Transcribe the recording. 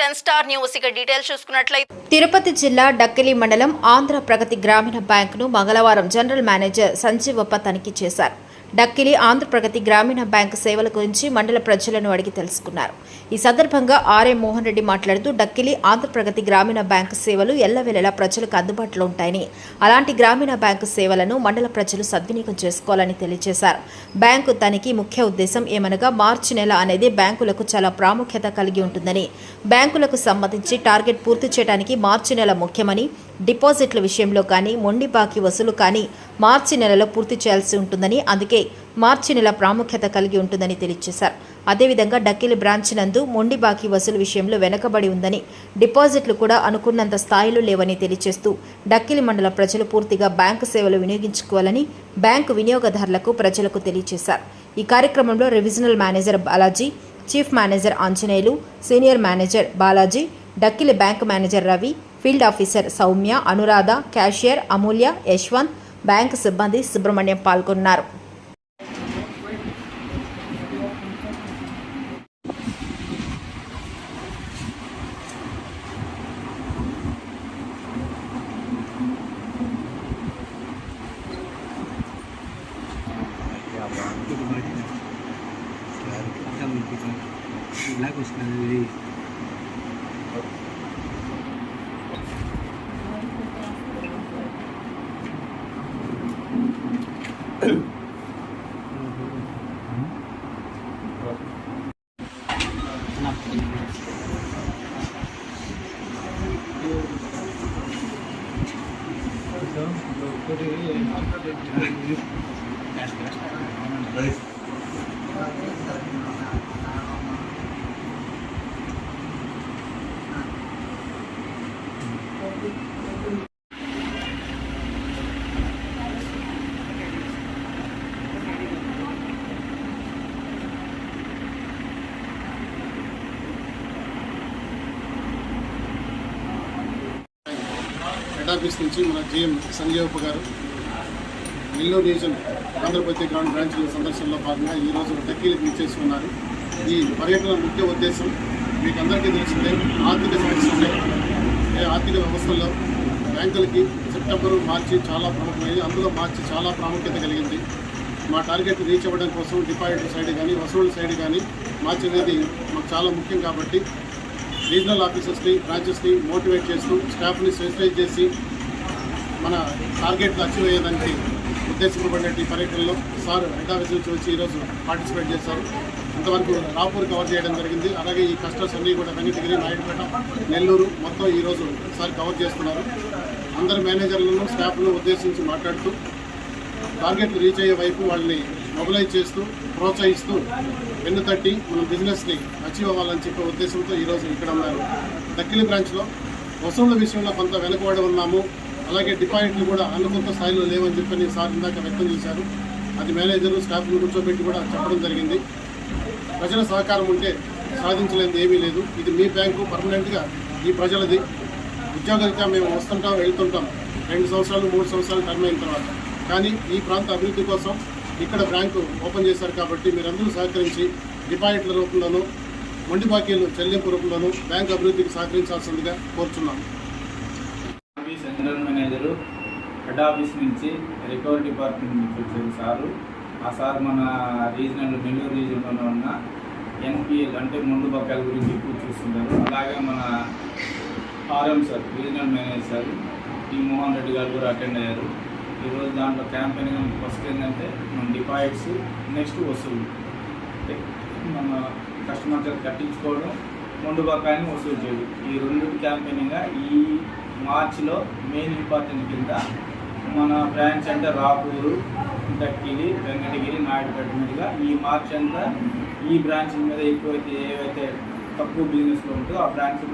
Ten star news. ఇక details చూసుకున్నట్లయితే తిరుపతి జిల్లా డక్కిలి మండలం ఆంధ్ర ప్రగతి గ్రామీణ బ్యాంకును మంగళవారం జనరల్ మేనేజర్ సంజీవప్ప తనిఖీ చేశారు. డక్కిలి ఆంధ్రప్రగతి గ్రామీణ బ్యాంకు సేవల గురించి మండల ప్రజలను అడిగి తెలుసుకున్నారు. ఈ సందర్భంగా ఆర్ఏ మోహన్ రెడ్డి మాట్లాడుతూ డక్కిలి ఆంధ్రప్రగతి గ్రామీణ బ్యాంకు సేవలు ఎల్లవేళలా ప్రజలకు అందుబాటులో ఉంటాయని అలాంటి గ్రామీణ బ్యాంకు సేవలను మండల ప్రజలు సద్వినియోగం చేసుకోవాలని తెలియజేశారు. బ్యాంకు తనిఖీ ముఖ్య ఉద్దేశం ఏమనగా మార్చి నెల అనేది బ్యాంకులకు చాలా ప్రాముఖ్యత కలిగి ఉంటుందని బ్యాంకులకు సంబంధించి టార్గెట్ పూర్తి చేయడానికి మార్చి నెల ముఖ్యమని డిపాజిట్ల విషయంలో కానీ మొండి బాకీ వసూలు కానీ మార్చి నెలలో పూర్తి చేయాల్సి ఉంటుందని అందుకే మార్చి నెల ప్రాముఖ్యత కలిగి ఉంటుందని తెలియజేశారు. అదేవిధంగా డక్కిలి బ్రాంచ్ నందు మొండి బాకీ వసూలు విషయంలో వెనకబడి ఉందని డిపాజిట్లు కూడా అనుకున్నంత స్థాయిలో లేవని తెలియజేస్తూ డక్కిలి మండల ప్రజలు పూర్తిగా బ్యాంకు సేవలు వినియోగించుకోవాలని బ్యాంకు వినియోగదారులకు ప్రజలకు తెలియజేశారు. ఈ కార్యక్రమంలో regional manager Balaji chief manager Anjaneyulu senior manager Balaji Dakkili bank manager Ravi field officer Soumya Anuradha cashier Amulya Yashwant bank సిబ్బంది సుబ్రహ్మణ్యం పాల్గొన్నారు Right. హెడ్ ఆఫీస్ నుంచి మన GM Sanjeevappa garu Nellore region Andhra Pradesh ground బ్రాంచ్ల సందర్శనలో భాగంగా ఈరోజు టక్కీలకు ఇచ్చేసి ఉన్నారు ఈ పర్యటన ముఖ్య ఉద్దేశం మీకు అందరికీ తెలిసిందే ఆర్థిక సంవత్సరంలో ఏ ఆర్థిక వ్యవస్థల్లో బ్యాంకులకి సెప్టెంబరు మార్చి చాలా ప్రముఖమైనది అందులో మార్చి చాలా ప్రాముఖ్యత కలిగింది. మా టార్గెట్ రీచ్ అవ్వడం కోసం డిపాజిట్ సైడ్ కానీ వసూలు సైడ్ కానీ మార్చి అనేది మాకు చాలా ముఖ్యం కాబట్టి రీజనల్ ఆఫీసర్స్ని బ్రాంచెస్ని మోటివేట్ చేస్తూ స్టాఫ్ని సెన్సిటైజ్ చేసి మన టార్గెట్లు అచీవ్ అయ్యేదానికి ఉద్దేశింపబడిన ఈ పర్యటనలో సార్ హెడ్ ఆఫీస్ నుంచి వచ్చి ఈరోజు పార్టిసిపేట్ చేశారు. ఇంతవరకు రాపూర్ కవర్ చేయడం జరిగింది. అలాగే ఈ కస్టర్స్ అన్నీ కూడా వెంకటగిరి నాయుడుపేట నెల్లూరు మొత్తం ఈరోజు సార్ కవర్ చేస్తున్నారు. అందరు మేనేజర్లను స్టాఫ్ను ఉద్దేశించి మాట్లాడుతూ టార్గెట్ రీచ్ అయ్యే వైపు వాళ్ళని మొబిలైజ్ చేస్తూ ప్రోత్సహిస్తూ వెన్ను తట్టి మన బిజినెస్ని అచీవ్ అవ్వాలని చెప్పే ఉద్దేశంతో ఈరోజు ఇక్కడ ఉన్నారు. దక్కిలి బ్రాంచ్లో వసూళ్ళ విషయంలో కొంత వెనుకబడి ఉన్నాము. అలాగే డిపాజిట్లు కూడా అనుకుంత స్థాయిలో లేవని చెప్పని సార్ ఇందాక వ్యక్తం చేశారు. అది మేనేజర్ స్టాఫ్ను కూర్చోబెట్టి కూడా చెప్పడం జరిగింది. ప్రజల సహకారం ఉంటే సాధించలేనిది ఏమీ లేదు. ఇది మీ బ్యాంకు పర్మనెంట్గా ఈ ప్రజలది. ఉద్యోగరీత్యా మేము వస్తుంటాం వెళ్తుంటాం. రెండు సంవత్సరాలు మూడు సంవత్సరాలు టర్మ్ అయిన తర్వాత. కానీ ఈ ప్రాంత అభివృద్ధి కోసం ఇక్కడ బ్యాంకు ఓపెన్ చేశారు కాబట్టి మీరందరూ సహకరించి డిపాజిట్ల రూపంలోనూ మొండి బాకీలు చెల్లింపు రూపంలోనూ బ్యాంకు అభివృద్ధికి సహకరించాల్సిందిగా కోరుచున్నాం జనరల్ మేనేజరు హెడ్ ఆఫీస్ నుంచి రికవరీ డిపార్ట్మెంట్ నుంచి వచ్చేది సారు. ఆ సార్ మన రీజనల్ నెల్లూరు రీజన్లో ఉన్న ఎన్పిఎల్ అంటే ముందు బకాయిల గురించి ఎక్కువ చూస్తుంటారు. అలాగే మన RM sir regional manager sir T Mohan Reddy garu కూడా అటెండ్ అయ్యారు. ఈరోజు దాంట్లో క్యాంపెయిన్ ఫస్ట్ ఏంటంటే మన డిపాజిట్స్ నెక్స్ట్ వసూలు. మన కస్టమర్ కట్టించుకోవడం ముందు బకాయిని వసూలు చేయడం. ఈ రెండు క్యాంపెయిన్గా ఈ మార్చిలో మెయిన్ ఇంపార్టెంట్ కింద మన బ్రాంచ్ అంటే రాపూరు దక్కిలి వెంకటగిరి నాయుడుపేట మీదుగా ఈ మార్చ్ అంతా ఈ బ్రాంచ్ మీద ఎక్కువైతే ఏవైతే తక్కువ బిజినెస్లో ఉంటుందో ఆ బ్రాంచ్